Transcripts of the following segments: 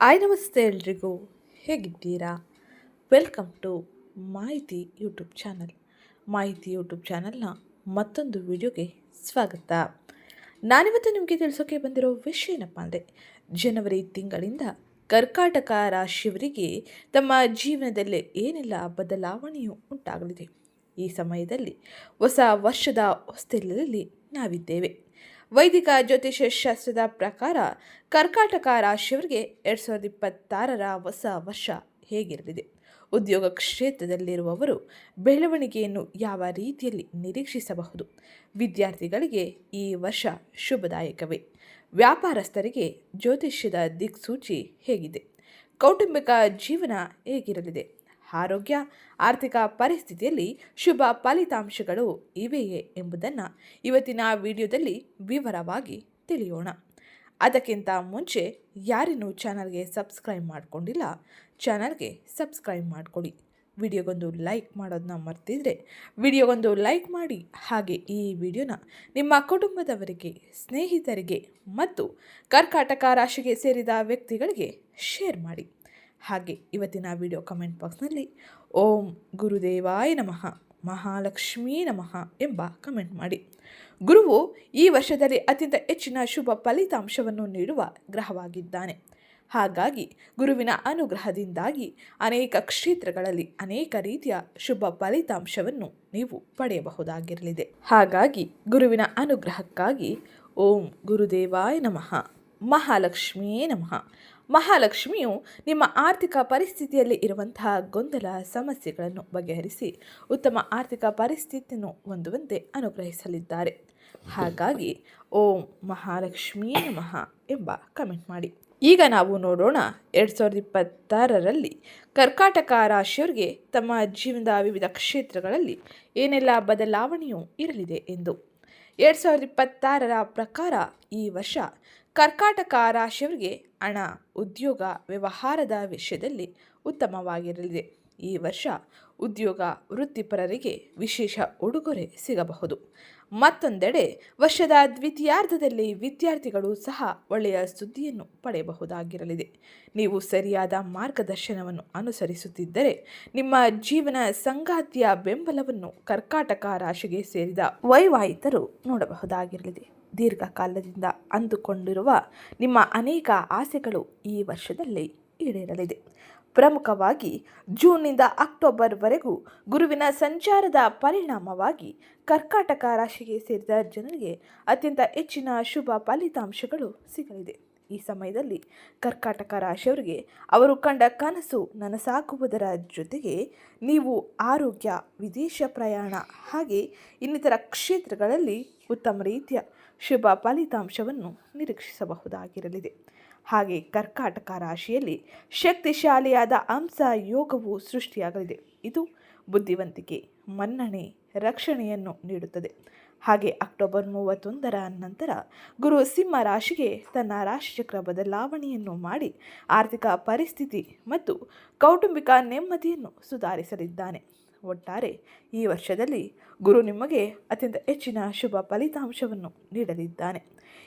ಆಯ್ ನಮಸ್ತೆ ಎಲ್ರಿಗೂ. ಹೇಗಿದ್ದೀರಾ? Welcome to Mahiti YouTube channel Mahiti YouTube ಚಾನಲ್ನ ಮತ್ತೊಂದು ವಿಡಿಯೋಗೆ ಸ್ವಾಗತ. ನಾನಿವತ್ತು ನಿಮಗೆ ತಿಳಿಸೋಕೆ ಬಂದಿರೋ ವಿಷಯ ಏನಪ್ಪ ಅಂದರೆ, ಜನವರಿ ತಿಂಗಳಿಂದ ಕರ್ಕಾಟಕ ರಾಶಿಯವರಿಗೆ ತಮ್ಮ ಜೀವನದಲ್ಲಿ ಏನೆಲ್ಲ ಬದಲಾವಣೆಯು ಉಂಟಾಗಲಿದೆ. ಈ ಸಮಯದಲ್ಲಿ ಹೊಸ ವರ್ಷದ ಹೊಸ್ತಿಲಲ್ಲಿ ನಾವಿದ್ದೇವೆ. ವೈದಿಕ ಜ್ಯೋತಿಷ್ಯ ಶಾಸ್ತ್ರದ ಪ್ರಕಾರ ಕರ್ಕಾಟಕ ರಾಶಿಯವರಿಗೆ ಎರಡು ಸಾವಿರದ ಇಪ್ಪತ್ತಾರರ ಹೊಸ ವರ್ಷ ಹೇಗಿರಲಿದೆ? ಉದ್ಯೋಗ ಕ್ಷೇತ್ರದಲ್ಲಿರುವವರು ಬೆಳವಣಿಗೆಯನ್ನು ಯಾವ ರೀತಿಯಲ್ಲಿ ನಿರೀಕ್ಷಿಸಬಹುದು? ವಿದ್ಯಾರ್ಥಿಗಳಿಗೆ ಈ ವರ್ಷ ಶುಭದಾಯಕವೇ? ವ್ಯಾಪಾರಸ್ಥರಿಗೆ ಜ್ಯೋತಿಷ್ಯದ ದಿಕ್ಸೂಚಿ ಹೇಗಿದೆ? ಕೌಟುಂಬಿಕ ಜೀವನ ಹೇಗಿರಲಿದೆ? ಆರೋಗ್ಯ, ಆರ್ಥಿಕ ಪರಿಸ್ಥಿತಿಯಲ್ಲಿ ಶುಭ ಫಲಿತಾಂಶಗಳು ಇವೆಯೇ ಎಂಬುದನ್ನು ಇವತ್ತಿನ ವಿಡಿಯೋದಲ್ಲಿ ವಿವರವಾಗಿ ತಿಳಿಯೋಣ. ಅದಕ್ಕಿಂತ ಮುಂಚೆ ಯಾರಿನ್ನೂ ಚಾನಲ್ಗೆ ಸಬ್ಸ್ಕ್ರೈಬ್ ಮಾಡಿಕೊಂಡಿಲ್ಲ, ಚಾನಲ್ಗೆ ಸಬ್ಸ್ಕ್ರೈಬ್ ಮಾಡಿಕೊಳ್ಳಿ. ವಿಡಿಯೋಗೊಂದು ಲೈಕ್ ಮಾಡೋದನ್ನ ಮರ್ತಿದ್ರೆ ವಿಡಿಯೋಗೊಂದು ಲೈಕ್ ಮಾಡಿ. ಹಾಗೆ ಈ ವಿಡಿಯೋನ ನಿಮ್ಮ ಕುಟುಂಬದವರಿಗೆ, ಸ್ನೇಹಿತರಿಗೆ ಮತ್ತು ಕರ್ಕಾಟಕ ರಾಶಿಗೆ ಸೇರಿದ ವ್ಯಕ್ತಿಗಳಿಗೆ ಶೇರ್ ಮಾಡಿ. ಹಾಗೆ ಇವತ್ತಿನ ವಿಡಿಯೋ ಕಮೆಂಟ್ ಬಾಕ್ಸ್ನಲ್ಲಿ ಓಂ ಗುರುದೇವಾಯ ನಮಃ, ಮಹಾಲಕ್ಷ್ಮೀ ನಮಃ ಎಂಬ ಕಮೆಂಟ್ ಮಾಡಿ. ಗುರುವು ಈ ವರ್ಷದಲ್ಲಿ ಅತ್ಯಂತ ಹೆಚ್ಚಿನ ಶುಭ ಫಲಿತಾಂಶವನ್ನು ನೀಡುವ ಗ್ರಹವಾಗಿದ್ದಾನೆ. ಹಾಗಾಗಿ ಗುರುವಿನ ಅನುಗ್ರಹದಿಂದಾಗಿ ಅನೇಕ ಕ್ಷೇತ್ರಗಳಲ್ಲಿ ಅನೇಕ ರೀತಿಯ ಶುಭ ಫಲಿತಾಂಶವನ್ನು ನೀವು ಪಡೆಯಬಹುದಾಗಿರಲಿದೆ. ಹಾಗಾಗಿ ಗುರುವಿನ ಅನುಗ್ರಹಕ್ಕಾಗಿ ಓಂ ಗುರುದೇವಾಯ ನಮಃ, ಮಹಾಲಕ್ಷ್ಮೀ ನಮಃ ಮಹಾಲಕ್ಷ್ಮಿಯು ನಿಮ್ಮ ಆರ್ಥಿಕ ಪರಿಸ್ಥಿತಿಯಲ್ಲಿ ಇರುವಂತಹ ಗೊಂದಲ ಸಮಸ್ಯೆಗಳನ್ನು ಬಗೆಹರಿಸಿ ಉತ್ತಮ ಆರ್ಥಿಕ ಪರಿಸ್ಥಿತಿಯನ್ನು ಹೊಂದುವಂತೆ ಅನುಗ್ರಹಿಸಲಿದ್ದಾರೆ. ಹಾಗಾಗಿ ಓಂ ಮಹಾಲಕ್ಷ್ಮೀ ನಮಃ ಎಂಬ ಕಮೆಂಟ್ ಮಾಡಿ. ಈಗ ನಾವು ನೋಡೋಣ ಎರಡು ಸಾವಿರದ ಇಪ್ಪತ್ತಾರರಲ್ಲಿ ಕರ್ಕಾಟಕ ರಾಶಿಯವರಿಗೆ ತಮ್ಮ ಜೀವನದ ವಿವಿಧ ಕ್ಷೇತ್ರಗಳಲ್ಲಿ ಏನೆಲ್ಲ ಬದಲಾವಣೆಯೂ ಇರಲಿದೆ ಎಂದು. ಎರಡು ಸಾವಿರದ ಇಪ್ಪತ್ತಾರರ ಪ್ರಕಾರ ಈ ವರ್ಷ ಕರ್ಕಾಟಕ ರಾಶಿಯವರಿಗೆ ಹಣ, ಉದ್ಯೋಗ, ವ್ಯವಹಾರದ ವಿಷಯದಲ್ಲಿ ಉತ್ತಮವಾಗಿರಲಿದೆ. ಈ ವರ್ಷ ಉದ್ಯೋಗ ವೃತ್ತಿಪರರಿಗೆ ವಿಶೇಷ ಉಡುಗೊರೆ ಸಿಗಬಹುದು. ಮತ್ತೊಂದೆಡೆ ವರ್ಷದ ದ್ವಿತೀಯಾರ್ಧದಲ್ಲಿ ವಿದ್ಯಾರ್ಥಿಗಳು ಸಹ ಒಳ್ಳೆಯ ಸುದ್ದಿಯನ್ನು ಪಡೆಯಬಹುದಾಗಿರಲಿದೆ. ನೀವು ಸರಿಯಾದ ಮಾರ್ಗದರ್ಶನವನ್ನು ಅನುಸರಿಸುತ್ತಿದ್ದರೆ ನಿಮ್ಮ ಜೀವನ ಸಂಗಾತಿಯ ಬೆಂಬಲವನ್ನು ಕರ್ಕಾಟಕ ರಾಶಿಗೆ ಸೇರಿದ ವೈವಾಹಿತರು ನೋಡಬಹುದಾಗಿರಲಿದೆ. ದೀರ್ಘಕಾಲದಿಂದ ಅಂದುಕೊಂಡಿರುವ ನಿಮ್ಮ ಅನೇಕ ಆಸೆಗಳು ಈ ವರ್ಷದಲ್ಲಿ ಈಡೇರಲಿದೆ. ಪ್ರಮುಖವಾಗಿ ಜೂನ್ನಿಂದ ಅಕ್ಟೋಬರ್ವರೆಗೂ ಗುರುವಿನ ಸಂಚಾರದ ಪರಿಣಾಮವಾಗಿ ಕರ್ಕಾಟಕ ರಾಶಿಗೆ ಸೇರಿದ ಜನರಿಗೆ ಅತ್ಯಂತ ಹೆಚ್ಚಿನ ಶುಭ ಫಲಿತಾಂಶಗಳು ಸಿಗಲಿದೆ. ಈ ಸಮಯದಲ್ಲಿ ಕರ್ಕಾಟಕ ರಾಶಿಯವರಿಗೆ ಅವರು ಕಂಡ ಕನಸು ನನಸಾಗುವುದರ ಜೊತೆಗೆ ನೀವು ಆರೋಗ್ಯ, ವಿದೇಶ ಪ್ರಯಾಣ ಹಾಗೆ ಇನ್ನಿತರ ಕ್ಷೇತ್ರಗಳಲ್ಲಿ ಉತ್ತಮ ರೀತಿಯ ಶುಭ ಫಲಿತಾಂಶವನ್ನು ನಿರೀಕ್ಷಿಸಬಹುದಾಗಿರಲಿದೆ. ಹಾಗೆ ಕರ್ಕಾಟಕ ರಾಶಿಯಲ್ಲಿ ಶಕ್ತಿಶಾಲಿಯಾದ ಅಂಶ ಯೋಗವು ಸೃಷ್ಟಿಯಾಗಲಿದೆ. ಇದು ಬುದ್ಧಿವಂತಿಕೆ, ಮನ್ನಣೆ, ರಕ್ಷಣೆಯನ್ನು ನೀಡುತ್ತದೆ. ಹಾಗೆ ಅಕ್ಟೋಬರ್ ಮೂವತ್ತೊಂದರ ನಂತರ ಗುರು ಸಿಂಹ ರಾಶಿಗೆ ತನ್ನ ರಾಶಿಚಕ್ರ ಬದಲಾವಣೆಯನ್ನು ಮಾಡಿ ಆರ್ಥಿಕ ಪರಿಸ್ಥಿತಿ ಮತ್ತು ಕೌಟುಂಬಿಕ ನೆಮ್ಮದಿಯನ್ನು ಸುಧಾರಿಸಲಿದ್ದಾನೆ. ಒಟ್ಟಾರೆ ಈ ವರ್ಷದಲ್ಲಿ ಗುರು ನಿಮಗೆ ಅತ್ಯಂತ ಹೆಚ್ಚಿನ ಶುಭ ಫಲಿತಾಂಶವನ್ನು ನೀಡಲಿದ್ದಾನೆ.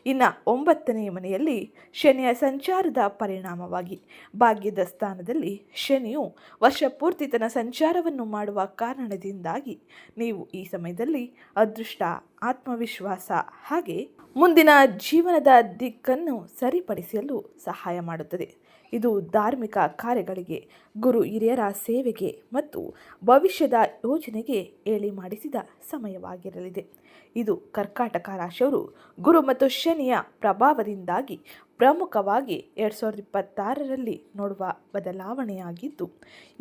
ಇನ್ನು ಒಂಬತ್ತನೇ ಮನೆಯಲ್ಲಿ ಶನಿಯ ಸಂಚಾರದ ಪರಿಣಾಮವಾಗಿ ಭಾಗ್ಯದ ಸ್ಥಾನದಲ್ಲಿ ಶನಿಯು ವರ್ಷ ಪೂರ್ತಿ ತನ್ನ ಸಂಚಾರವನ್ನು ಮಾಡುವ ಕಾರಣದಿಂದಾಗಿ ನೀವು ಈ ಸಮಯದಲ್ಲಿ ಅದೃಷ್ಟ, ಆತ್ಮವಿಶ್ವಾಸ ಹಾಗೆ ಮುಂದಿನ ಜೀವನದ ದಿಕ್ಕನ್ನು ಸರಿಪಡಿಸಲು ಸಹಾಯ ಮಾಡುತ್ತದೆ. ಇದು ಧಾರ್ಮಿಕ ಕಾರ್ಯಗಳಿಗೆ, ಗುರು ಹಿರಿಯರ ಸೇವೆಗೆ ಮತ್ತು ಭವಿಷ್ಯದ ಯೋಜನೆಗೆ ಹೇಳಿ ಮಾಡಿಸಿದ ಸಮಯವಾಗಿರಲಿದೆ. ಇದು ಕರ್ಕಾಟಕ ರಾಶಿಯವರು ಗುರು ಮತ್ತು ಶನಿಯ ಪ್ರಭಾವದಿಂದಾಗಿ ಪ್ರಮುಖವಾಗಿ ಎರಡು ಸಾವಿರದ ಇಪ್ಪತ್ತಾರರಲ್ಲಿ ನೋಡುವ ಬದಲಾವಣೆಯಾಗಿದ್ದು,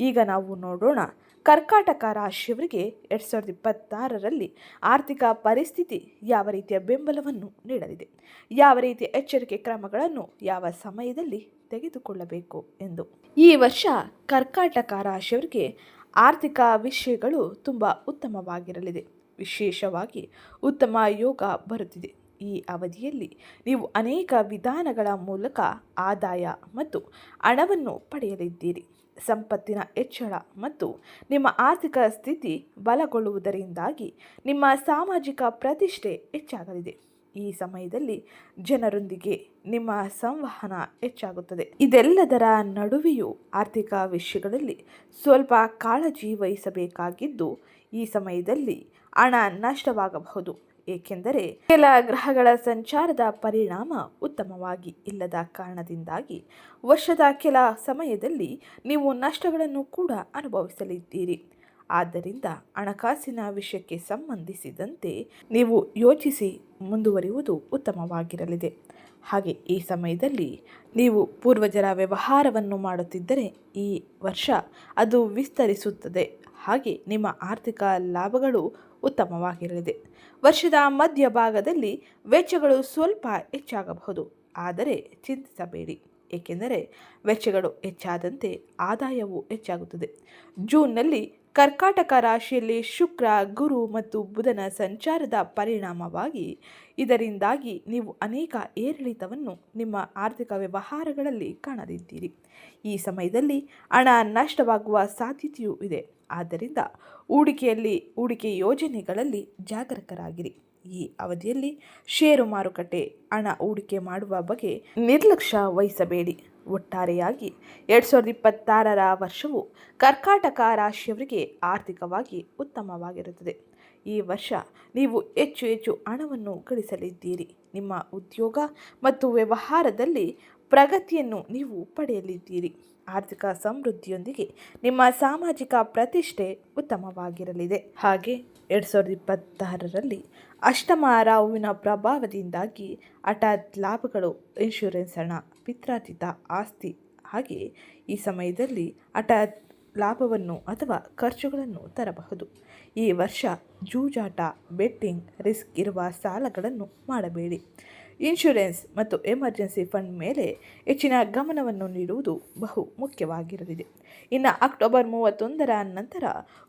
ಈಗ ನಾವು ನೋಡೋಣ ಕರ್ಕಾಟಕ ರಾಶಿಯವರಿಗೆ ಎರಡು ಸಾವಿರದ ಇಪ್ಪತ್ತಾರರಲ್ಲಿ ಆರ್ಥಿಕ ಪರಿಸ್ಥಿತಿ ಯಾವ ರೀತಿಯ ಬೆಂಬಲವನ್ನು ನೀಡಲಿದೆ, ಯಾವ ರೀತಿಯ ಎಚ್ಚರಿಕೆ ಕ್ರಮಗಳನ್ನು ಯಾವ ಸಮಯದಲ್ಲಿ ತೆಗೆದುಕೊಳ್ಳಬೇಕು ಎಂದು. ಈ ವರ್ಷ ಕರ್ಕಾಟಕ ರಾಶಿಯವರಿಗೆ ಆರ್ಥಿಕ ವಿಷಯಗಳು ತುಂಬ ಉತ್ತಮವಾಗಿರಲಿದೆ. ವಿಶೇಷವಾಗಿ ಉತ್ತಮ ಯೋಗ ಬರುತ್ತಿದೆ. ಈ ಅವಧಿಯಲ್ಲಿ ನೀವು ಅನೇಕ ವಿಧಾನಗಳ ಮೂಲಕ ಆದಾಯ ಮತ್ತು ಹಣವನ್ನು ಪಡೆಯಲಿದ್ದೀರಿ. ಸಂಪತ್ತಿನ ಹೆಚ್ಚಳ ಮತ್ತು ನಿಮ್ಮ ಆರ್ಥಿಕ ಸ್ಥಿತಿ ಬಲಗೊಳ್ಳುವುದರಿಂದಾಗಿ ನಿಮ್ಮ ಸಾಮಾಜಿಕ ಪ್ರತಿಷ್ಠೆ ಹೆಚ್ಚಾಗಲಿದೆ. ಈ ಸಮಯದಲ್ಲಿ ಜನರೊಂದಿಗೆ ನಿಮ್ಮ ಸಂವಹನ ಹೆಚ್ಚಾಗುತ್ತದೆ. ಇದೆಲ್ಲದರ ನಡುವೆಯೂ ಆರ್ಥಿಕ ವಿಷಯಗಳಲ್ಲಿ ಸ್ವಲ್ಪ ಕಾಳಜಿ ವಹಿಸಬೇಕಾಗಿದ್ದು, ಈ ಸಮಯದಲ್ಲಿ ಹಣ ನಷ್ಟವಾಗಬಹುದು. ಏಕೆಂದರೆ ಕೆಲ ಗ್ರಹಗಳ ಸಂಚಾರದ ಪರಿಣಾಮ ಉತ್ತಮವಾಗಿ ಇಲ್ಲದ ಕಾರಣದಿಂದಾಗಿ ವರ್ಷದ ಕೆಲ ಸಮಯದಲ್ಲಿ ನೀವು ನಷ್ಟಗಳನ್ನು ಕೂಡ ಅನುಭವಿಸಲಿದ್ದೀರಿ. ಆದ್ದರಿಂದ ಹಣಕಾಸಿನ ವಿಷಯಕ್ಕೆ ಸಂಬಂಧಿಸಿದಂತೆ ನೀವು ಯೋಚಿಸಿ ಮುಂದುವರಿಯುವುದು ಉತ್ತಮವಾಗಿರಲಿದೆ. ಹಾಗೆ ಈ ಸಮಯದಲ್ಲಿ ನೀವು ಪೂರ್ವಜರ ವ್ಯವಹಾರವನ್ನು ಮಾಡುತ್ತಿದ್ದರೆ ಈ ವರ್ಷ ಅದು ವಿಸ್ತರಿಸುತ್ತದೆ. ಹಾಗೆ ನಿಮ್ಮ ಆರ್ಥಿಕ ಲಾಭಗಳು ಉತ್ತಮವಾಗಿರಲಿದೆ. ವರ್ಷದ ಮಧ್ಯಭಾಗದಲ್ಲಿ ವೆಚ್ಚಗಳು ಸ್ವಲ್ಪ ಹೆಚ್ಚಾಗಬಹುದು. ಆದರೆ ಚಿಂತಿಸಬೇಡಿ. ಏಕೆಂದರೆ ವೆಚ್ಚಗಳು ಹೆಚ್ಚಾದಂತೆ ಆದಾಯವು ಹೆಚ್ಚಾಗುತ್ತದೆ. ಜೂನ್ನಲ್ಲಿ ಕರ್ಕಾಟಕ ರಾಶಿಯಲ್ಲಿ ಶುಕ್ರ, ಗುರು ಮತ್ತು ಬುಧನ ಸಂಚಾರದ ಪರಿಣಾಮವಾಗಿ ಇದರಿಂದಾಗಿ ನೀವು ಅನೇಕ ಏರಿಳಿತವನ್ನು ನಿಮ್ಮ ಆರ್ಥಿಕ ವ್ಯವಹಾರಗಳಲ್ಲಿ ಕಾಣದಿದ್ದೀರಿ. ಈ ಸಮಯದಲ್ಲಿ ಹಣ ನಷ್ಟವಾಗುವ ಸಾಧ್ಯತೆಯೂ ಇದೆ. ಆದ್ದರಿಂದ ಹೂಡಿಕೆಯಲ್ಲಿ, ಹೂಡಿಕೆ ಯೋಜನೆಗಳಲ್ಲಿ ಜಾಗರೂಕರಾಗಿರಿ. ಈ ಅವಧಿಯಲ್ಲಿ ಷೇರು ಮಾರುಕಟ್ಟೆ, ಹಣ ಹೂಡಿಕೆ ಮಾಡುವ ಬಗ್ಗೆ ನಿರ್ಲಕ್ಷ್ಯ ವಹಿಸಬೇಡಿ. ಒಟ್ಟಾರೆಯಾಗಿ ಎರಡು ಸಾವಿರದ ಇಪ್ಪತ್ತಾರರ ವರ್ಷವು ಕರ್ಕಾಟಕ ರಾಶಿಯವರಿಗೆ ಆರ್ಥಿಕವಾಗಿ ಉತ್ತಮವಾಗಿರುತ್ತದೆ. ಈ ವರ್ಷ ನೀವು ಹೆಚ್ಚು ಹೆಚ್ಚು ಹಣವನ್ನು ಗಳಿಸಲಿದ್ದೀರಿ. ನಿಮ್ಮ ಉದ್ಯೋಗ ಮತ್ತು ವ್ಯವಹಾರದಲ್ಲಿ ಪ್ರಗತಿಯನ್ನು ನೀವು ಪಡೆಯಲಿದ್ದೀರಿ. ಆರ್ಥಿಕ ಸಮೃದ್ಧಿಯೊಂದಿಗೆ ನಿಮ್ಮ ಸಾಮಾಜಿಕ ಪ್ರತಿಷ್ಠೆ ಉತ್ತಮವಾಗಿರಲಿದೆ. ಹಾಗೆ ಎರಡು ಸಾವಿರದ ಇಪ್ಪತ್ತಾರರಲ್ಲಿ ಅಷ್ಟಮ ರಾಹುವಿನ ಪ್ರಭಾವದಿಂದಾಗಿ ಹಠಾತ್ ಲಾಭಗಳು, ಇನ್ಶೂರೆನ್ಸ್ ಹಣ ಪಿತ್ರಾರ್ಜಿತ ಆಸ್ತಿ. ಹಾಗೆ ಈ ಸಮಯದಲ್ಲಿ ಹಠಾತ್ ಲಾಭವನ್ನು ಅಥವಾ ಖರ್ಚುಗಳನ್ನು ತರಬಹುದು. ಈ ವರ್ಷ ಜೂಜಾಟ, ಬೆಟ್ಟಿಂಗ್, ರಿಸ್ಕ್ ಇರುವ ಸಾಲಗಳನ್ನು ಮಾಡಬೇಡಿ. ಇನ್ಶೂರೆನ್ಸ್ ಮತ್ತು ಎಮರ್ಜೆನ್ಸಿ ಫಂಡ್ ಮೇಲೆ ಹೆಚ್ಚಿನ ಗಮನವನ್ನು ನೀಡುವುದು ಬಹು ಮುಖ್ಯವಾಗಿರಲಿದೆ. ಇನ್ನು ಅಕ್ಟೋಬರ್ ಮೂವತ್ತೊಂದರ ನಂತರ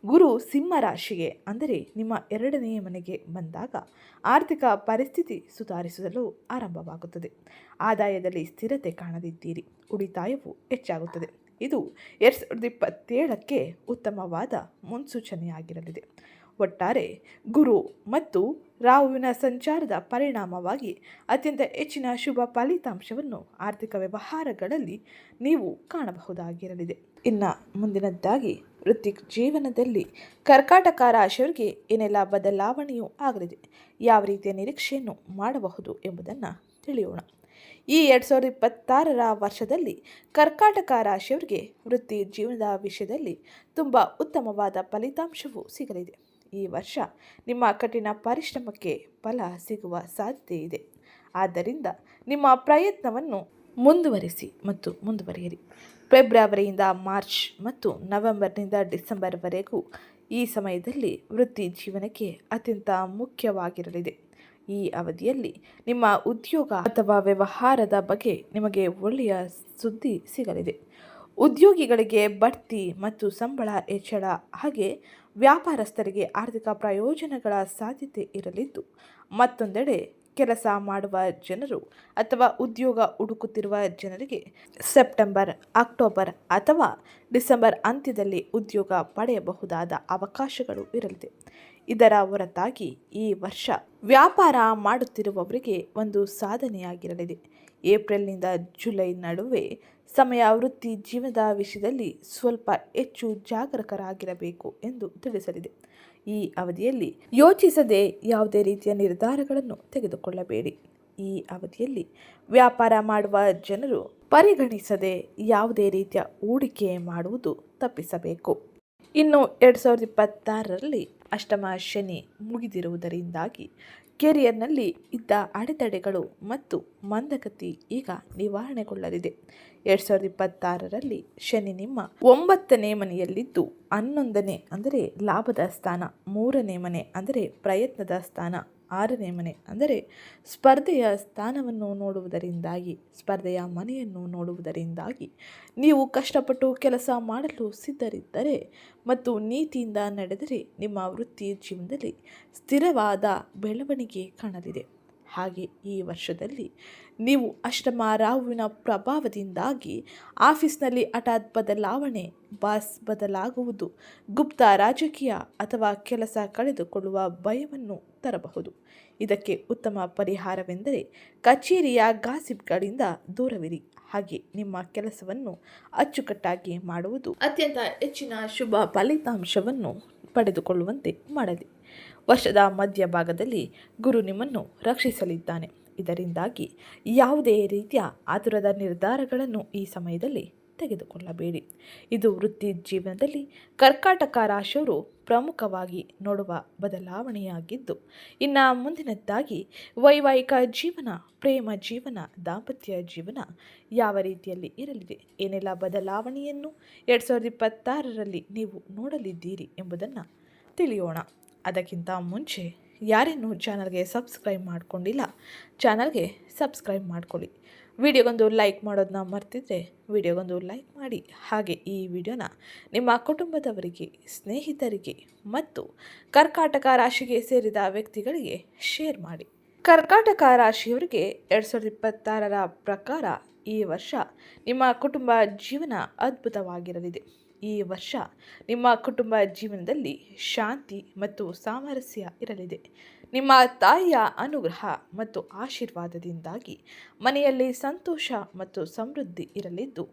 ಗುರು ಸಿಂಹ ರಾಶಿಗೆ, ಅಂದರೆ ನಿಮ್ಮ ಎರಡನೆಯ ಮನೆಗೆ ಬಂದಾಗ ಆರ್ಥಿಕ ಪರಿಸ್ಥಿತಿ ಸುಧಾರಿಸಲು ಆರಂಭವಾಗುತ್ತದೆ. ಆದಾಯದಲ್ಲಿ ಸ್ಥಿರತೆ ಕಾಣದಿದ್ದೀರಿ. ಉಳಿತಾಯವು ಹೆಚ್ಚಾಗುತ್ತದೆ. ಇದು ಎರಡು ಸಾವಿರದ ಇಪ್ಪತ್ತೇಳಕ್ಕೆ ಉತ್ತಮವಾದ ಮುನ್ಸೂಚನೆಯಾಗಿರಲಿದೆ. ಒಟ್ಟಾರೆ ಗುರು ಮತ್ತು ರಾಹುವಿನ ಸಂಚಾರದ ಪರಿಣಾಮವಾಗಿ ಅತ್ಯಂತ ಹೆಚ್ಚಿನ ಶುಭ ಫಲಿತಾಂಶವನ್ನು ಆರ್ಥಿಕ ವ್ಯವಹಾರಗಳಲ್ಲಿ ನೀವು ಕಾಣಬಹುದಾಗಿರಲಿದೆ. ಇನ್ನು ಮುಂದಿನದ್ದಾಗಿ ವೃತ್ತಿ ಜೀವನದಲ್ಲಿ ಕರ್ಕಾಟಕ ರಾಶಿಯವರಿಗೆ ಏನೆಲ್ಲ ಬದಲಾವಣೆಯೂ ಆಗಲಿದೆ, ಯಾವ ರೀತಿಯ ನಿರೀಕ್ಷೆಯನ್ನು ಮಾಡಬಹುದು ಎಂಬುದನ್ನು ತಿಳಿಯೋಣ. ಈ ಎರಡು ಸಾವಿರದ ಇಪ್ಪತ್ತಾರರ ವರ್ಷದಲ್ಲಿ ಕರ್ಕಾಟಕ ರಾಶಿಯವರಿಗೆ ವೃತ್ತಿ ಜೀವನದ ವಿಷಯದಲ್ಲಿ ತುಂಬ ಉತ್ತಮವಾದ ಫಲಿತಾಂಶವು ಸಿಗಲಿದೆ. ಈ ವರ್ಷ ನಿಮ್ಮ ಕಠಿಣ ಪರಿಶ್ರಮಕ್ಕೆ ಫಲ ಸಿಗುವ ಸಾಧ್ಯತೆ ಇದೆ. ಆದ್ದರಿಂದ ನಿಮ್ಮ ಪ್ರಯತ್ನವನ್ನು ಮುಂದುವರಿಸಿ ಮತ್ತು ಮುಂದುವರಿಯಿರಿ. ಫೆಬ್ರವರಿಯಿಂದ ಮಾರ್ಚ್ ಮತ್ತು ನವೆಂಬರ್ನಿಂದ ಡಿಸೆಂಬರ್ವರೆಗೂ ಈ ಸಮಯದಲ್ಲಿ ವೃತ್ತಿ ಜೀವನಕ್ಕೆ ಅತ್ಯಂತ ಮುಖ್ಯವಾಗಿರಲಿದೆ. ಈ ಅವಧಿಯಲ್ಲಿ ನಿಮ್ಮ ಉದ್ಯೋಗ ಅಥವಾ ವ್ಯವಹಾರದ ಬಗ್ಗೆ ನಿಮಗೆ ಒಳ್ಳೆಯ ಸುದ್ದಿ ಸಿಗಲಿದೆ. ಉದ್ಯೋಗಿಗಳಿಗೆ ಬಡ್ತಿ ಮತ್ತು ಸಂಬಳ ಹೆಚ್ಚಳ ಹಾಗೆ ವ್ಯಾಪಾರಸ್ಥರಿಗೆ ಆರ್ಥಿಕ ಪ್ರಯೋಜನಗಳ ಸಾಧ್ಯತೆ ಇರಲಿದ್ದು, ಮತ್ತೊಂದೆಡೆ ಕೆಲಸ ಮಾಡುವ ಜನರು ಅಥವಾ ಉದ್ಯೋಗ ಹುಡುಕುತ್ತಿರುವ ಜನರಿಗೆ ಸೆಪ್ಟೆಂಬರ್, ಅಕ್ಟೋಬರ್ ಅಥವಾ ಡಿಸೆಂಬರ್ ಅಂತ್ಯದಲ್ಲಿ ಉದ್ಯೋಗ ಪಡೆಯಬಹುದಾದ ಅವಕಾಶಗಳು ಇರಲಿದೆ. ಇದರ ಹೊರತಾಗಿ ಈ ವರ್ಷ ವ್ಯಾಪಾರ ಮಾಡುತ್ತಿರುವವರಿಗೆ ಒಂದು ಸಾಧನೆಯಾಗಿರಲಿದೆ. ಏಪ್ರಿಲ್ನಿಂದ ಜುಲೈ ನಡುವೆ ಸಮಯ ವೃತ್ತಿ ಜೀವನದ ವಿಷಯದಲ್ಲಿ ಸ್ವಲ್ಪ ಹೆಚ್ಚು ಜಾಗರೂಕರಾಗಿರಬೇಕು ಎಂದು ತಿಳಿಸಲಿದೆ. ಈ ಅವಧಿಯಲ್ಲಿ ಯೋಚಿಸದೆ ಯಾವುದೇ ರೀತಿಯ ನಿರ್ಧಾರಗಳನ್ನು ತೆಗೆದುಕೊಳ್ಳಬೇಡಿ. ಈ ಅವಧಿಯಲ್ಲಿ ವ್ಯಾಪಾರ ಮಾಡುವ ಜನರು ಪರಿಗಣಿಸದೆ ಯಾವುದೇ ರೀತಿಯ ಹೂಡಿಕೆ ಮಾಡುವುದು ತಪ್ಪಿಸಬೇಕು. ಇನ್ನು ಎರಡು ಸಾವಿರದ ಇಪ್ಪತ್ತಾರರಲ್ಲಿ ಅಷ್ಟಮ ಶನಿ ಮುಗಿದಿರುವುದರಿಂದಾಗಿ ಕೆರಿಯರ್ನಲ್ಲಿ ಇದ್ದ ಅಡೆತಡೆಗಳು ಮತ್ತು ಮಂದಗತಿ ಈಗ ನಿವಾರಣೆಗೊಳ್ಳಲಿದೆ. ಎರಡು ಸಾವಿರದ ಇಪ್ಪತ್ತಾರರಲ್ಲಿ ಶನಿ ನಿಮ್ಮ ಒಂಬತ್ತನೇ ಮನೆಯಲ್ಲಿದ್ದು ಹನ್ನೊಂದನೇ ಅಂದರೆ ಲಾಭದ ಸ್ಥಾನ, ಮೂರನೇ ಮನೆ ಅಂದರೆ ಪ್ರಯತ್ನದ ಸ್ಥಾನ. ಆರನೇ ಮನೆ. ಅಂದರೆ ಸ್ಪರ್ಧೆಯ ಸ್ಥಾನವನ್ನು ನೋಡುವುದರಿಂದಾಗಿ, ಸ್ಪರ್ಧೆಯ ಮನೆಯನ್ನು ನೋಡುವುದರಿಂದಾಗಿ ನೀವು ಕಷ್ಟಪಟ್ಟು ಕೆಲಸ ಮಾಡಲು ಸಿದ್ಧರಿದ್ದರೆ ಮತ್ತು ನೀತಿಯಿಂದ ನಡೆದರೆ ನಿಮ್ಮ ವೃತ್ತಿ ಜೀವನದಲ್ಲಿ ಸ್ಥಿರವಾದ ಬೆಳವಣಿಗೆ ಕಾಣಲಿದೆ. ಹಾಗೆ ಈ ವರ್ಷದಲ್ಲಿ ನೀವು ಅಷ್ಟಮ ರಾಹುವಿನ ಪ್ರಭಾವದಿಂದಾಗಿ ಆಫೀಸ್ನಲ್ಲಿ ಹಠಾತ್ ಬದಲಾವಣೆ, ಬಾಸ್ ಬದಲಾಗುವುದು, ಗುಪ್ತ ರಾಜಕೀಯ ಅಥವಾ ಕೆಲಸ ಕಳೆದುಕೊಳ್ಳುವ ಭಯವನ್ನು ತರಬಹುದು. ಇದಕ್ಕೆ ಉತ್ತಮ ಪರಿಹಾರವೆಂದರೆ ಕಚೇರಿಯ ಗಾಸಿಪ್ಗಳಿಂದ ದೂರವಿರಿ. ಹಾಗೆ ನಿಮ್ಮ ಕೆಲಸವನ್ನು ಅಚ್ಚುಕಟ್ಟಾಗಿ ಮಾಡುವುದು ಅತ್ಯಂತ ಹೆಚ್ಚಿನ ಶುಭ ಫಲಿತಾಂಶವನ್ನು ಪಡೆದುಕೊಳ್ಳುವಂತೆ ಮಾಡಲಿ. ವರ್ಷದ ಮಧ್ಯಭಾಗದಲ್ಲಿ ಗುರು ನಿಮ್ಮನ್ನು ರಕ್ಷಿಸಲಿದ್ದಾನೆ. ಇದರಿಂದಾಗಿ ಯಾವುದೇ ರೀತಿಯ ಆತುರದ ನಿರ್ಧಾರಗಳನ್ನು ಈ ಸಮಯದಲ್ಲಿ ತೆಗೆದುಕೊಳ್ಳಬೇಡಿ. ಇದು ವೃತ್ತಿ ಜೀವನದಲ್ಲಿ ಕರ್ಕಾಟಕ ರಾಶಿಯವರು ಪ್ರಮುಖವಾಗಿ ನೋಡುವ ಬದಲಾವಣೆಯಾಗಿದ್ದು, ಇನ್ನು ಮುಂದಿನದ್ದಾಗಿ ವೈವಾಹಿಕ ಜೀವನ, ಪ್ರೇಮ ಜೀವನ, ದಾಂಪತ್ಯ ಜೀವನ ಯಾವ ರೀತಿಯಲ್ಲಿ ಇರಲಿದೆ, ಏನೆಲ್ಲ ಬದಲಾವಣೆಯನ್ನು ಎರಡು ಸಾವಿರದ ಇಪ್ಪತ್ತಾರರಲ್ಲಿ ನೀವು ನೋಡಲಿದ್ದೀರಿ ಎಂಬುದನ್ನು ತಿಳಿಯೋಣ. ಅದಕ್ಕಿಂತ ಮುಂಚೆ ಯಾರೇನು ಚಾನಲ್ಗೆ ಸಬ್ಸ್ಕ್ರೈಬ್ ಮಾಡಿಕೊಂಡಿಲ್ಲ ಚಾನಲ್ಗೆ ಸಬ್ಸ್ಕ್ರೈಬ್ ಮಾಡ್ಕೊಳ್ಳಿ. ವಿಡಿಯೋಗೊಂದು ಲೈಕ್ ಮಾಡೋದನ್ನ ಮರ್ತಿದ್ರೆ ವಿಡಿಯೋಗೊಂದು ಲೈಕ್ ಮಾಡಿ. ಹಾಗೆ ಈ ವಿಡಿಯೋನ ನಿಮ್ಮ ಕುಟುಂಬದವರಿಗೆ, ಸ್ನೇಹಿತರಿಗೆ ಮತ್ತು ಕರ್ಕಾಟಕ ರಾಶಿಗೆ ಸೇರಿದ ವ್ಯಕ್ತಿಗಳಿಗೆ ಶೇರ್ ಮಾಡಿ. ಕರ್ಕಾಟಕ ರಾಶಿಯವರಿಗೆ ಎರಡು ಸಾವಿರದ ಇಪ್ಪತ್ತಾರರ ಪ್ರಕಾರ ಈ ವರ್ಷ ನಿಮ್ಮ ಕುಟುಂಬ ಜೀವನ ಅದ್ಭುತವಾಗಿರಲಿದೆ. ಈ ವರ್ಷ ನಿಮ್ಮ ಕುಟುಂಬ ಜೀವನದಲ್ಲಿ ಶಾಂತಿ ಮತ್ತು ಸಾಮರಸ್ಯ ಇರಲಿದೆ. ನಿಮ್ಮ ತಾಯಿಯ ಅನುಗ್ರಹ ಮತ್ತು ಆಶೀರ್ವಾದದಿಂದಾಗಿ ಮನೆಯಲ್ಲಿ ಸಂತೋಷ ಮತ್ತು ಸಮೃದ್ಧಿ ಇರಲಿದ್ದು,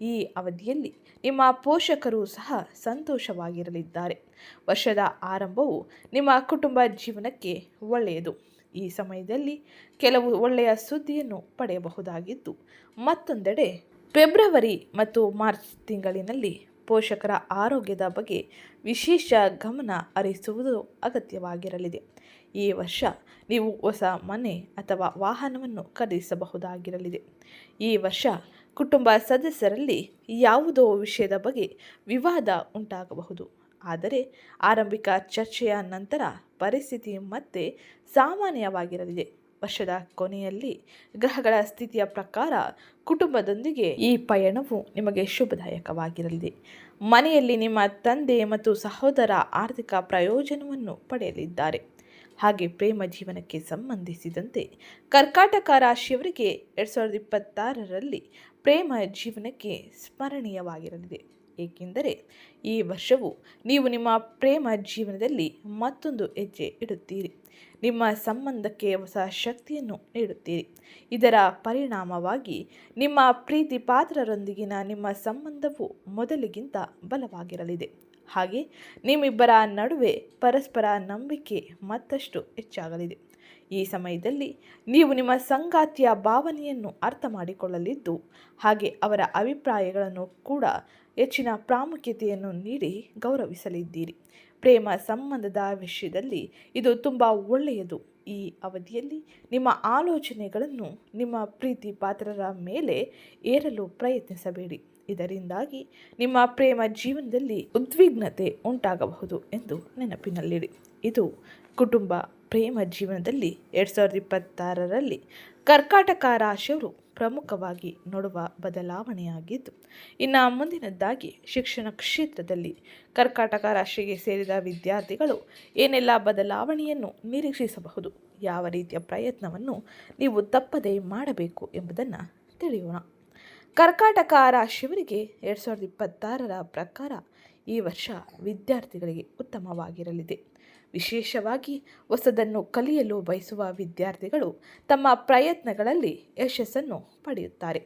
ಈ ಅವಧಿಯಲ್ಲಿ ನಿಮ್ಮ ಪೋಷಕರು ಸಹ ಸಂತೋಷವಾಗಿರಲಿದ್ದಾರೆ. ವರ್ಷದ ಆರಂಭವು ನಿಮ್ಮ ಕುಟುಂಬ ಜೀವನಕ್ಕೆ ಒಳ್ಳೆಯದು. ಈ ಸಮಯದಲ್ಲಿ ಕೆಲವು ಒಳ್ಳೆಯ ಸುದ್ದಿಯನ್ನು ಪಡೆಯಬಹುದಾಗಿದ್ದು, ಮತ್ತೊಂದೆಡೆ, ಫೆಬ್ರವರಿ ಮತ್ತು ಮಾರ್ಚ್ ತಿಂಗಳಿನಲ್ಲಿ ಪೋಷಕರ ಆರೋಗ್ಯದ ಬಗ್ಗೆ ವಿಶೇಷ ಗಮನ ಹರಿಸುವುದು ಅಗತ್ಯವಾಗಿರಲಿದೆ. ಈ ವರ್ಷ ನೀವು ಹೊಸ ಮನೆ ಅಥವಾ ವಾಹನವನ್ನು ಖರೀದಿಸಬಹುದಾಗಿರಲಿದೆ. ಈ ವರ್ಷ ಕುಟುಂಬ ಸದಸ್ಯರಲ್ಲಿ ಯಾವುದೋ ವಿಷಯದ ಬಗ್ಗೆ ವಿವಾದ ಉಂಟಾಗಬಹುದು. ಆದರೆ ಆರಂಭಿಕ ಚರ್ಚೆಯ ನಂತರ ಪರಿಸ್ಥಿತಿ ಮತ್ತೆ ಸಾಮಾನ್ಯವಾಗಿರಲಿದೆ. ವರ್ಷದ ಕೊನೆಯಲ್ಲಿ ಗ್ರಹಗಳ ಸ್ಥಿತಿಯ ಪ್ರಕಾರ ಕುಟುಂಬದೊಂದಿಗೆ ಈ ಪಯಣವು ನಿಮಗೆ ಶುಭದಾಯಕವಾಗಿರಲಿದೆ ಮನೆಯಲ್ಲಿ ನಿಮ್ಮ ತಂದೆ ಮತ್ತು ಸಹೋದರ ಆರ್ಥಿಕ ಪ್ರಯೋಜನವನ್ನು ಪಡೆಯಲಿದ್ದಾರೆ. ಹಾಗೆ ಪ್ರೇಮ ಜೀವನಕ್ಕೆ ಸಂಬಂಧಿಸಿದಂತೆ ಕರ್ಕಾಟಕ ರಾಶಿಯವರಿಗೆ ಎರಡು ಸಾವಿರದ ಇಪ್ಪತ್ತಾರರಲ್ಲಿ ಪ್ರೇಮ ಜೀವನಕ್ಕೆ ಸ್ಮರಣೀಯವಾಗಿರಲಿದೆ. ಏಕೆಂದರೆ ಈ ವರ್ಷವು ನೀವು ನಿಮ್ಮ ಪ್ರೇಮ ಜೀವನದಲ್ಲಿ ಮತ್ತೊಂದು ಹೆಜ್ಜೆ ಇಡುತ್ತೀರಿ. ನಿಮ್ಮ ಸಂಬಂಧಕ್ಕೆ ಹೊಸ ಶಕ್ತಿಯನ್ನು ನೀಡುತ್ತೀರಿ. ಇದರ ಪರಿಣಾಮವಾಗಿ ನಿಮ್ಮ ಪ್ರೀತಿ ಪಾತ್ರರೊಂದಿಗಿನ ನಿಮ್ಮ ಸಂಬಂಧವು ಮೊದಲಿಗಿಂತ ಬಲವಾಗಿರಲಿದೆ. ಹಾಗೆ ನಿಮ್ಮಿಬ್ಬರ ನಡುವೆ ಪರಸ್ಪರ ನಂಬಿಕೆ ಮತ್ತಷ್ಟು ಹೆಚ್ಚಾಗಲಿದೆ. ಈ ಸಮಯದಲ್ಲಿ ನೀವು ನಿಮ್ಮ ಸಂಗಾತಿಯ ಭಾವನೆಯನ್ನು ಅರ್ಥ ಮಾಡಿಕೊಳ್ಳಲಿದ್ದು, ಹಾಗೆ ಅವರ ಅಭಿಪ್ರಾಯಗಳನ್ನು ಕೂಡ ಹೆಚ್ಚಿನ ಪ್ರಾಮುಖ್ಯತೆಯನ್ನು ನೀಡಿ ಗೌರವಿಸಲಿದ್ದೀರಿ. ಪ್ರೇಮ ಸಂಬಂಧದ ವಿಷಯದಲ್ಲಿ ಇದು ತುಂಬ ಒಳ್ಳೆಯದು. ಈ ಅವಧಿಯಲ್ಲಿ ನಿಮ್ಮ ಆಲೋಚನೆಗಳನ್ನು ನಿಮ್ಮ ಪ್ರೀತಿ ಪಾತ್ರರ ಮೇಲೆ ಏರಲು ಪ್ರಯತ್ನಿಸಬೇಡಿ. ಇದರಿಂದಾಗಿ ನಿಮ್ಮ ಪ್ರೇಮ ಜೀವನದಲ್ಲಿ ಉದ್ವಿಗ್ನತೆ ಉಂಟಾಗಬಹುದು ಎಂದು ನೆನಪಿನಲ್ಲಿಡಿ. ಇದು ಕುಟುಂಬ ಪ್ರೇಮ ಜೀವನದಲ್ಲಿ ಎರಡು ಸಾವಿರದ ಇಪ್ಪತ್ತಾರರಲ್ಲಿ ಕರ್ಕಾಟಕ ರಾಶಿಯವರು ಪ್ರಮುಖವಾಗಿ ನೋಡುವ ಬದಲಾವಣೆಯಾಗಿದ್ದು, ಇನ್ನು ಮುಂದಿನದ್ದಾಗಿ ಶಿಕ್ಷಣ ಕ್ಷೇತ್ರದಲ್ಲಿ ಕರ್ಕಾಟಕ ರಾಶಿಗೆ ಸೇರಿದ ವಿದ್ಯಾರ್ಥಿಗಳು ಏನೆಲ್ಲ ಬದಲಾವಣೆಯನ್ನು ನಿರೀಕ್ಷಿಸಬಹುದು, ಯಾವ ರೀತಿಯ ಪ್ರಯತ್ನವನ್ನು ನೀವು ತಪ್ಪದೇ ಮಾಡಬೇಕು ಎಂಬುದನ್ನು ತಿಳಿಯೋಣ. ಕರ್ಕಾಟಕ ರಾಶಿಯವರಿಗೆ ಎರಡು ಸಾವಿರದ ಇಪ್ಪತ್ತಾರರ ಪ್ರಕಾರ ಈ ವರ್ಷ ವಿದ್ಯಾರ್ಥಿಗಳಿಗೆ ಉತ್ತಮವಾಗಿರಲಿದೆ. ವಿಶೇಷವಾಗಿ ಹೊಸದನ್ನು ಕಲಿಯಲು ಬಯಸುವ ವಿದ್ಯಾರ್ಥಿಗಳು ತಮ್ಮ ಪ್ರಯತ್ನಗಳಲ್ಲಿ ಯಶಸ್ಸನ್ನು ಪಡೆಯುತ್ತಾರೆ.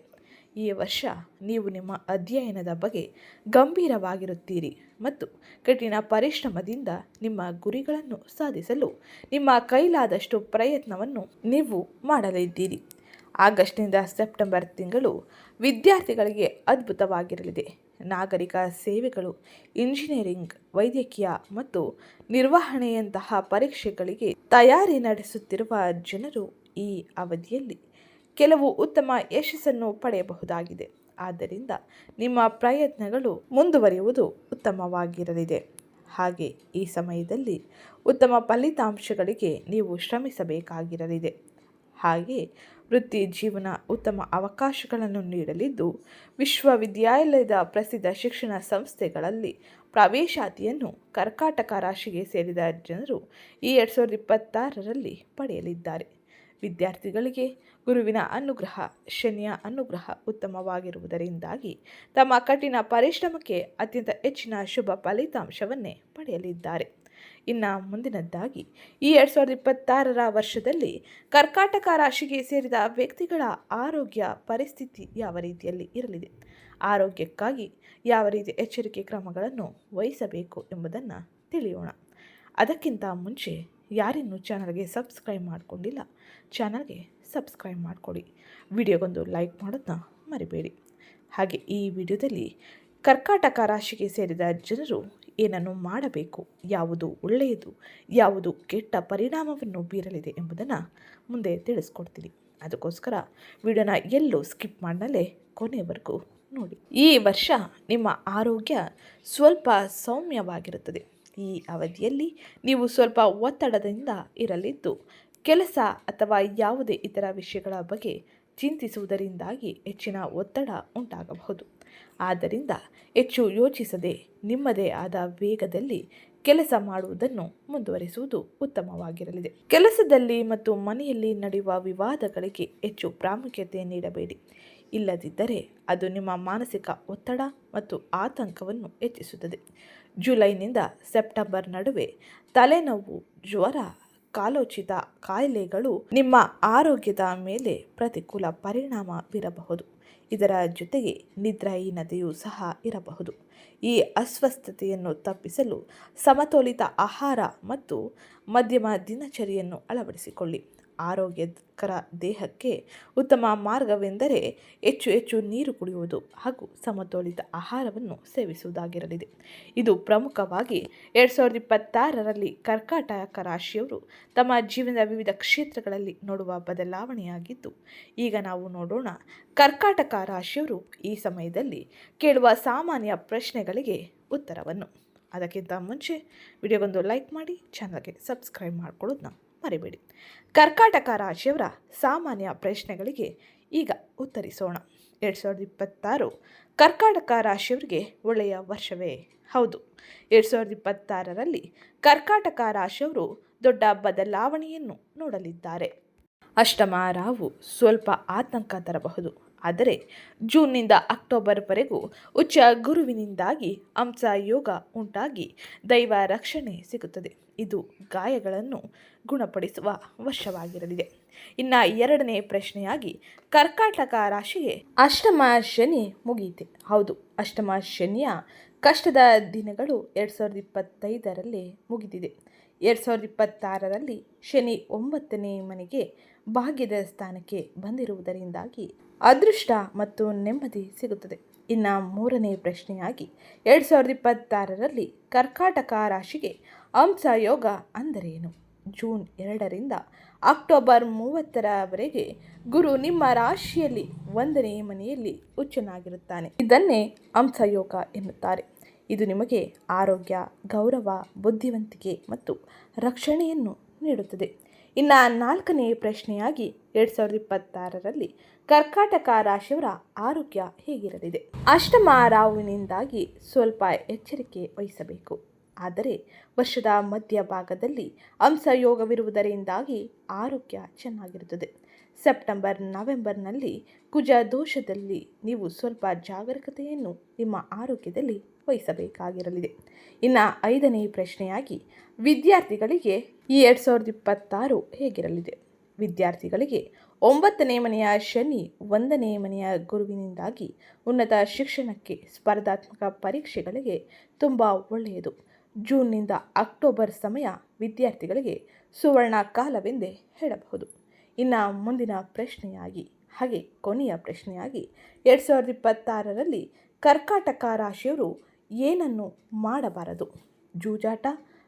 ಈ ವರ್ಷ ನೀವು ನಿಮ್ಮ ಅಧ್ಯಯನದ ಬಗ್ಗೆ ಗಂಭೀರವಾಗಿರುತ್ತೀರಿ ಮತ್ತು ಕಠಿಣ ಪರಿಶ್ರಮದಿಂದ ನಿಮ್ಮ ಗುರಿಗಳನ್ನು ಸಾಧಿಸಲು ನಿಮ್ಮ ಕೈಲಾದಷ್ಟು ಪ್ರಯತ್ನವನ್ನು ನೀವು ಮಾಡಲಿದ್ದೀರಿ. ಆಗಸ್ಟ್ನಿಂದ ಸೆಪ್ಟೆಂಬರ್ ತಿಂಗಳು ವಿದ್ಯಾರ್ಥಿಗಳಿಗೆ ಅದ್ಭುತವಾಗಿರಲಿದೆ. ನಾಗರಿಕ ಸೇವೆಗಳು, ಇಂಜಿನಿಯರಿಂಗ್, ವೈದ್ಯಕೀಯ ಮತ್ತು ನಿರ್ವಹಣೆಯಂತಹ ಪರೀಕ್ಷೆಗಳಿಗೆ ತಯಾರಿ ನಡೆಸುತ್ತಿರುವ ಜನರು ಈ ಅವಧಿಯಲ್ಲಿ ಕೆಲವು ಉತ್ತಮ ಯಶಸ್ಸನ್ನು ಪಡೆಯಬಹುದಾಗಿದೆ. ಆದ್ದರಿಂದ ನಿಮ್ಮ ಪ್ರಯತ್ನಗಳು ಮುಂದುವರಿಯುವುದು ಉತ್ತಮವಾಗಿರಲಿದೆ. ಹಾಗೆ ಈ ಸಮಯದಲ್ಲಿ ಉತ್ತಮ ಫಲಿತಾಂಶಗಳಿಗೆ ನೀವು ಶ್ರಮಿಸಬೇಕಾಗಿರಲಿದೆ. ಹಾಗೆ ವೃತ್ತಿ ಜೀವನ ಉತ್ತಮ ಅವಕಾಶಗಳನ್ನು ನೀಡಲಿದ್ದು, ವಿಶ್ವವಿದ್ಯಾಲಯದ ಪ್ರಸಿದ್ಧ ಶಿಕ್ಷಣ ಸಂಸ್ಥೆಗಳಲ್ಲಿ ಪ್ರವೇಶಾತಿಯನ್ನು ಕರ್ಕಾಟಕ ರಾಶಿಗೆ ಸೇರಿದ ಜನರು ಈ ಎರಡು ಸಾವಿರದ ಇಪ್ಪತ್ತಾರರಲ್ಲಿ ಪಡೆಯಲಿದ್ದಾರೆ. ವಿದ್ಯಾರ್ಥಿಗಳಿಗೆ ಗುರುವಿನ ಅನುಗ್ರಹ, ಶನಿಯ ಅನುಗ್ರಹ ಉತ್ತಮವಾಗಿರುವುದರಿಂದಾಗಿ ತಮ್ಮ ಕಠಿಣ ಪರಿಶ್ರಮಕ್ಕೆ ಅತ್ಯಂತ ಹೆಚ್ಚಿನ ಶುಭ ಫಲಿತಾಂಶವನ್ನೇ ಪಡೆಯಲಿದ್ದಾರೆ. ಇನ್ನು ಮುಂದಿನದ್ದಾಗಿ. ಈ ಎರಡು ಸಾವಿರದ ಇಪ್ಪತ್ತಾರರ ವರ್ಷದಲ್ಲಿ ಕರ್ಕಾಟಕ ರಾಶಿಗೆ ಸೇರಿದ ವ್ಯಕ್ತಿಗಳ ಆರೋಗ್ಯ ಪರಿಸ್ಥಿತಿ ಯಾವ ರೀತಿಯಲ್ಲಿ ಇರಲಿದೆ? ಆರೋಗ್ಯಕ್ಕಾಗಿ ಯಾವ ರೀತಿ ಎಚ್ಚರಿಕೆ ಕ್ರಮಗಳನ್ನು ವಹಿಸಬೇಕು ಎಂಬುದನ್ನು ತಿಳಿಯೋಣ. ಅದಕ್ಕಿಂತ ಮುಂಚೆ ಯಾರಿನ್ನೂ ಚಾನಲ್ಗೆ ಸಬ್ಸ್ಕ್ರೈಬ್ ಮಾಡಿಕೊಂಡಿಲ್ಲ, ಚಾನಲ್ಗೆ ಸಬ್ಸ್ಕ್ರೈಬ್ ಮಾಡಿಕೊಡಿ. ವಿಡಿಯೋಗೊಂದು ಲೈಕ್ ಮಾಡೋದನ್ನ ಮರಿಬೇಡಿ. ಹಾಗೆ ಈ ವಿಡಿಯೋದಲ್ಲಿ ಕರ್ಕಾಟಕ ರಾಶಿಗೆ ಸೇರಿದ ಜನರು ಏನನ್ನು ಮಾಡಬೇಕು? ಯಾವುದು ಒಳ್ಳೆಯದು? ಯಾವುದು ಕೆಟ್ಟ ಪರಿಣಾಮವನ್ನು ಬೀರಲಿದೆ ಎಂಬುದನ್ನು ಮುಂದೆ ತಿಳಿಸ್ಕೊಡ್ತೀನಿ. ಅದಕ್ಕೋಸ್ಕರ ವಿಡಿಯೋನ ಎಲ್ಲೂ ಸ್ಕಿಪ್ ಮಾಡಲೇ ಕೊನೆಯವರೆಗೂ ನೋಡಿ. ಈ ವರ್ಷ ನಿಮ್ಮ ಆರೋಗ್ಯ ಸ್ವಲ್ಪ ಸೌಮ್ಯವಾಗಿರುತ್ತದೆ. ಈ ಅವಧಿಯಲ್ಲಿ ನೀವು ಸ್ವಲ್ಪ ಒತ್ತಡದಿಂದ ಇರಲಿದ್ದು, ಕೆಲಸ ಅಥವಾ ಯಾವುದೇ ಇತರ ವಿಷಯಗಳ ಬಗ್ಗೆ ಚಿಂತಿಸುವುದರಿಂದಾಗಿ ಹೆಚ್ಚಿನ ಒತ್ತಡ ಉಂಟಾಗಬಹುದು. ಆದ್ದರಿಂದ ಹೆಚ್ಚು ಯೋಚಿಸದೆ ನಿಮ್ಮದೇ ಆದ ವೇಗದಲ್ಲಿ ಕೆಲಸ ಮಾಡುವುದನ್ನು ಮುಂದುವರಿಸುವುದು ಉತ್ತಮವಾಗಿರಲಿದೆ. ಕೆಲಸದಲ್ಲಿ ಮತ್ತು ಮನೆಯಲ್ಲಿ ನಡೆಯುವ ವಿವಾದಗಳಿಗೆ ಹೆಚ್ಚು ಪ್ರಾಮುಖ್ಯತೆ ನೀಡಬೇಡಿ. ಇಲ್ಲದಿದ್ದರೆ ಅದು ನಿಮ್ಮ ಮಾನಸಿಕ ಒತ್ತಡ ಮತ್ತು ಆತಂಕವನ್ನು ಹೆಚ್ಚಿಸುತ್ತದೆ. ಜುಲೈನಿಂದ ಸೆಪ್ಟೆಂಬರ್ ನಡುವೆ ತಲೆನೋವು ಜ್ವರ ಕಾಲೋಚಿತ ಕಾಯಿಲೆಗಳು ನಿಮ್ಮ ಆರೋಗ್ಯದ ಮೇಲೆ ಪ್ರತಿಕೂಲ ಪರಿಣಾಮ ಬೀರಬಹುದು ಇದರ ಜೊತೆಗೆ ನಿದ್ರಾಹೀನತೆಯೂ ಸಹ ಇರಬಹುದು. ಈ ಅಸ್ವಸ್ಥತೆಯನ್ನು ತಪ್ಪಿಸಲು ಸಮತೋಲಿತ ಆಹಾರ ಮತ್ತು ಮಧ್ಯಮ ದಿನಚರಿಯನ್ನು ಅಳವಡಿಸಿಕೊಳ್ಳಿ. ಆರೋಗ್ಯಕರ ದೇಹಕ್ಕೆ ಉತ್ತಮ ಮಾರ್ಗವೆಂದರೆ ಹೆಚ್ಚು ಹೆಚ್ಚು ನೀರು ಕುಡಿಯುವುದು ಹಾಗೂ ಸಮತೋಲಿತ ಆಹಾರವನ್ನು ಸೇವಿಸುವುದಾಗಿರಲಿದೆ. ಇದು ಪ್ರಮುಖವಾಗಿ ಎರಡು ಸಾವಿರದ ಇಪ್ಪತ್ತಾರರಲ್ಲಿ ಕರ್ಕಾಟಕ ರಾಶಿಯವರು ತಮ್ಮ ಜೀವನದ ವಿವಿಧ ಕ್ಷೇತ್ರಗಳಲ್ಲಿ ನೋಡುವ ಬದಲಾವಣೆಯಾಗಿದ್ದು, ಈಗ ನಾವು ನೋಡೋಣ ಕರ್ಕಾಟಕ ರಾಶಿಯವರು ಈ ಸಮಯದಲ್ಲಿ ಕೇಳುವ ಸಾಮಾನ್ಯ ಪ್ರಶ್ನೆಗಳಿಗೆ ಉತ್ತರವನ್ನು. ಅದಕ್ಕಿಂತ ಮುಂಚೆ, ವಿಡಿಯೋಗೊಂದು ಲೈಕ್ ಮಾಡಿ, ಚಾನಲ್ಗೆ ಸಬ್ಸ್ಕ್ರೈಬ್ ಮಾಡ್ಕೊಳ್ಳೋದನ್ನ ಮರಿಬೇಡಿ. ಕರ್ಕಾಟಕ ರಾಶಿಯವರ ಸಾಮಾನ್ಯ ಪ್ರಶ್ನೆಗಳಿಗೆ ಈಗ ಉತ್ತರಿಸೋಣ. ಎರಡು ಸಾವಿರದ ಇಪ್ಪತ್ತಾರು ಕರ್ಕಾಟಕ ರಾಶಿಯವರಿಗೆ ಒಳ್ಳೆಯ ವರ್ಷವೇ? ಹೌದು. ಎರಡು ಸಾವಿರದ ಇಪ್ಪತ್ತಾರರಲ್ಲಿ ಕರ್ಕಾಟಕ ರಾಶಿಯವರು ದೊಡ್ಡ ಬದಲಾವಣೆಯನ್ನು ನೋಡಲಿದ್ದಾರೆ. ಅಷ್ಟಮ ರಾವು ಸ್ವಲ್ಪ ಆತಂಕ ತರಬಹುದು. ಆದರೆ ಜೂನ್ನಿಂದ ಅಕ್ಟೋಬರ್ವರೆಗೂ ಉಚ್ಚ ಗುರುವಿನಿಂದಾಗಿ ಅಂಸ ಯೋಗ ಉಂಟಾಗಿ ದೈವ ರಕ್ಷಣೆ ಸಿಗುತ್ತದೆ. ಇದು ಗಾಯಗಳನ್ನು ಗುಣಪಡಿಸುವ ವರ್ಷವಾಗಿರಲಿದೆ. ಇನ್ನು ಎರಡನೇ ಪ್ರಶ್ನೆಯಾಗಿ, ಕರ್ಕಾಟಕ ರಾಶಿಗೆ ಅಷ್ಟಮ ಶನಿ ಮುಗಿಯಿತೆ. ಹೌದು, ಅಷ್ಟಮ ಶನಿಯ ಕಷ್ಟದ ದಿನಗಳು ಎರಡು ಸಾವಿರದ ಇಪ್ಪತ್ತೈದರಲ್ಲಿ ಮುಗಿದಿದೆ. ಎರಡು ಸಾವಿರದ ಇಪ್ಪತ್ತಾರರಲ್ಲಿ ಶನಿ ಒಂಬತ್ತನೇ ಮನೆಗೆ ಭಾಗ್ಯದ ಸ್ಥಾನಕ್ಕೆ ಬಂದಿರುವುದರಿಂದಾಗಿ ಅದೃಷ್ಟ ಮತ್ತು ನೆಮ್ಮದಿ ಸಿಗುತ್ತದೆ. ಇನ್ನು ಮೂರನೇ ಪ್ರಶ್ನೆಯಾಗಿ, ಎರಡು ಸಾವಿರದ ಇಪ್ಪತ್ತಾರರಲ್ಲಿ ಕರ್ಕಾಟಕ ರಾಶಿಗೆ ಅಂಶ ಯೋಗ ಅಂದರೇನು? ಜೂನ್ ಎರಡರಿಂದ ಅಕ್ಟೋಬರ್ ಮೂವತ್ತರವರೆಗೆ ಗುರು ನಿಮ್ಮ ರಾಶಿಯಲ್ಲಿ ಒಂದನೇ ಮನೆಯಲ್ಲಿ ಉಚ್ಚನಾಗಿರುತ್ತಾನೆ ಇದನ್ನೇ ಅಂಶಯೋಗ ಎನ್ನುತ್ತಾರೆ. ಇದು ನಿಮಗೆ ಆರೋಗ್ಯ, ಗೌರವ, ಬುದ್ಧಿವಂತಿಕೆ ಮತ್ತು ರಕ್ಷಣೆಯನ್ನು ನೀಡುತ್ತದೆ. ಇನ್ನು ನಾಲ್ಕನೇ ಪ್ರಶ್ನೆಯಾಗಿ ಎರಡು ಸಾವಿರದ ಇಪ್ಪತ್ತಾರರಲ್ಲಿ ಕರ್ಕಾಟಕ ರಾಶಿಯವರ ಆರೋಗ್ಯ ಹೇಗಿರಲಿದೆ? ಅಷ್ಟಮ ರಾಹುವಿನಿಂದಾಗಿ ಸ್ವಲ್ಪ ಎಚ್ಚರಿಕೆ ವಹಿಸಬೇಕು. ಆದರೆ ವರ್ಷದ ಮಧ್ಯಭಾಗದಲ್ಲಿ ಅಂಶಯೋಗವಿರುವುದರಿಂದಾಗಿ ಆರೋಗ್ಯ ಚೆನ್ನಾಗಿರುತ್ತದೆ. ಸೆಪ್ಟೆಂಬರ್, ನವೆಂಬರ್ನಲ್ಲಿ ಕುಜ ದೋಷದಲ್ಲಿ ನೀವು ಸ್ವಲ್ಪ ಜಾಗರೂಕತೆಯನ್ನು ನಿಮ್ಮ ಆರೋಗ್ಯದಲ್ಲಿ ವಹಿಸಬೇಕಾಗಿರಲಿದೆ. ಇನ್ನು ಐದನೇ ಪ್ರಶ್ನೆಯಾಗಿ, ವಿದ್ಯಾರ್ಥಿಗಳಿಗೆ ಈ ಎರಡು ಸಾವಿರದ ಇಪ್ಪತ್ತಾರು ಹೇಗಿರಲಿದೆ? ವಿದ್ಯಾರ್ಥಿಗಳಿಗೆ ಒಂಬತ್ತನೇ ಮನೆಯ ಶನಿ ಒಂದನೇ ಮನೆಯ ಗುರುವಿನಿಂದಾಗಿ ಉನ್ನತ ಶಿಕ್ಷಣಕ್ಕೆ ಸ್ಪರ್ಧಾತ್ಮಕ ಪರೀಕ್ಷೆಗಳಿಗೆ ತುಂಬ ಒಳ್ಳೆಯದು. ಜೂನ್ನಿಂದ ಅಕ್ಟೋಬರ್ ಸಮಯ ವಿದ್ಯಾರ್ಥಿಗಳಿಗೆ ಸುವರ್ಣ ಕಾಲವೆಂದೇ ಹೇಳಬಹುದು. ಇನ್ನು ಮುಂದಿನ ಪ್ರಶ್ನೆಯಾಗಿ, ಹಾಗೆ ಕೊನೆಯ ಪ್ರಶ್ನೆಯಾಗಿ, ಎರಡು ಸಾವಿರದ ಇಪ್ಪತ್ತಾರರಲ್ಲಿ ಕರ್ಕಾಟಕ ರಾಶಿಯವರು ಏನನ್ನು ಮಾಡಬಾರದು? ಜೂಜಾಟ,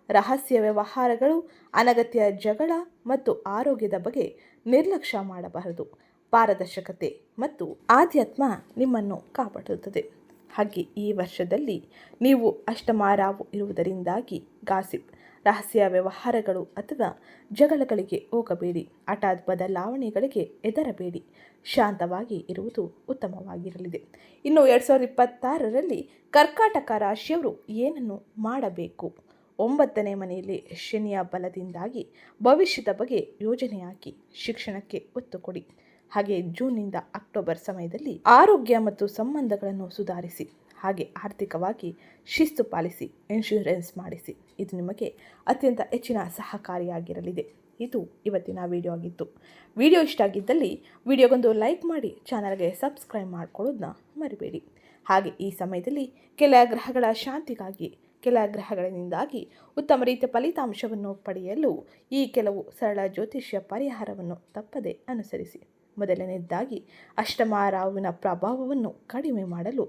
ರಹಸ್ಯ ವ್ಯವಹಾರಗಳು, ಅನಗತ್ಯ ಜಗಳ ಮತ್ತು ಆರೋಗ್ಯದ ಬಗ್ಗೆ ನಿರ್ಲಕ್ಷ್ಯ ಮಾಡಬಾರದು. ಪಾರದರ್ಶಕತೆ ಮತ್ತು ಆಧ್ಯಾತ್ಮ ನಿಮ್ಮನ್ನು ಕಾಪಾಡುತ್ತದೆ. ಹಾಗೆ ಈ ವರ್ಷದಲ್ಲಿ ನೀವು ಅಷ್ಟಮಾರಾವು ಇರುವುದರಿಂದಾಗಿ ಗಾಸಿಪ್, ರಹಸ್ಯ ವ್ಯವಹಾರಗಳು ಅಥವಾ ಜಗಳಗಳಿಗೆ ಹೋಗಬೇಡಿ. ಹಠಾತ್ ಬದಲಾವಣೆಗಳಿಗೆ ಎದರಬೇಡಿ ಶಾಂತವಾಗಿ ಇರುವುದು ಉತ್ತಮವಾಗಿರಲಿದೆ. ಇನ್ನು ಎರಡು ಸಾವಿರದ ಇಪ್ಪತ್ತಾರರಲ್ಲಿ ಕರ್ಕಾಟಕ ರಾಶಿಯವರು ಏನನ್ನು ಮಾಡಬೇಕು? ಒಂಬತ್ತನೇ ಮನೆಯಲ್ಲಿ ಶನಿಯ ಬಲದಿಂದಾಗಿ ಭವಿಷ್ಯದ ಬಗ್ಗೆ ಯೋಜನೆ ಹಾಕಿ ಶಿಕ್ಷಣಕ್ಕೆ ಒತ್ತು ಕೊಡಿ. ಹಾಗೆ ಜೂನ್ನಿಂದ ಅಕ್ಟೋಬರ್ ಸಮಯದಲ್ಲಿ ಆರೋಗ್ಯ ಮತ್ತು ಸಂಬಂಧಗಳನ್ನು ಸುಧಾರಿಸಿ, ಹಾಗೆ ಆರ್ಥಿಕವಾಗಿ ಶಿಸ್ತು ಪಾಲಿಸಿ ಇನ್ಶೂರೆನ್ಸ್ ಮಾಡಿಸಿ. ಇದು ನಿಮಗೆ ಅತ್ಯಂತ ಹೆಚ್ಚಿನ ಸಹಕಾರಿಯಾಗಿರಲಿದೆ. ಇದು ಇವತ್ತಿನ ವಿಡಿಯೋ ಆಗಿತ್ತು. ವಿಡಿಯೋ ಇಷ್ಟ ಆಗಿದ್ದಲ್ಲಿ ವಿಡಿಯೋಗೊಂದು ಲೈಕ್ ಮಾಡಿ, ಚಾನಲ್ಗೆ ಸಬ್ಸ್ಕ್ರೈಬ್ ಮಾಡ್ಕೊಳ್ಳೋದನ್ನ ಮರಿಬೇಡಿ. ಹಾಗೆ ಈ ಸಮಯದಲ್ಲಿ ಕೆಲ ಗ್ರಹಗಳ ಶಾಂತಿಗಾಗಿ, ಕೆಲ ಗ್ರಹಗಳಿಂದಾಗಿ ಉತ್ತಮ ರೀತಿಯ ಫಲಿತಾಂಶವನ್ನು ಪಡೆಯಲು ಈ ಕೆಲವು ಸರಳ ಜ್ಯೋತಿಷ್ಯ ಪರಿಹಾರವನ್ನು ತಪ್ಪದೆ ಅನುಸರಿಸಿ. ಮೊದಲನೇದಾಗಿ ಅಷ್ಟಮಾರಾವಿನ ಪ್ರಭಾವವನ್ನು ಕಡಿಮೆ ಮಾಡಲು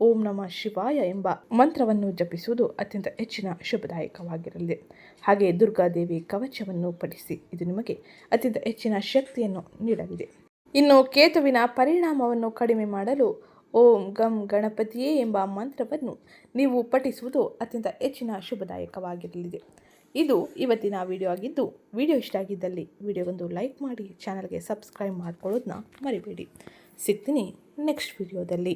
ಓಂ ನಮ ಶಿವಾಯ ಎಂಬ ಮಂತ್ರವನ್ನು ಜಪಿಸುವುದು ಅತ್ಯಂತ ಹೆಚ್ಚಿನ ಶುಭದಾಯಕವಾಗಿರಲಿದೆ ಹಾಗೆ ದುರ್ಗಾದೇವಿ ಕವಚವನ್ನು ಪಡಿಸಿ ಇದು ನಿಮಗೆ ಅತ್ಯಂತ ಹೆಚ್ಚಿನ ಶಕ್ತಿಯನ್ನು ನೀಡಲಿದೆ. ಇನ್ನು ಕೇತುವಿನ ಪರಿಣಾಮವನ್ನು ಕಡಿಮೆ ಮಾಡಲು ಓಂ ಗಂ ಗಣಪತಿಯೇ ಎಂಬ ಮಂತ್ರವನ್ನು ನೀವು ಪಠಿಸುವುದು ಅತ್ಯಂತ ಹೆಚ್ಚಿನ ಶುಭದಾಯಕವಾಗಿರಲಿದೆ. ಇದು ಇವತ್ತಿನ ವಿಡಿಯೋ ಆಗಿದ್ದು ವಿಡಿಯೋ ಇಷ್ಟ ಆಗಿದ್ದಲ್ಲಿ ವಿಡಿಯೋಗೊಂದು ಲೈಕ್ ಮಾಡಿ ಚಾನಲ್ಗೆ ಸಬ್ಸ್ಕ್ರೈಬ್ ಮಾಡ್ಕೊಳ್ಳೋದನ್ನ ಮರಿಬೇಡಿ. ಸಿಗ್ತೀನಿ ನೆಕ್ಸ್ಟ್ ವಿಡಿಯೋದಲ್ಲಿ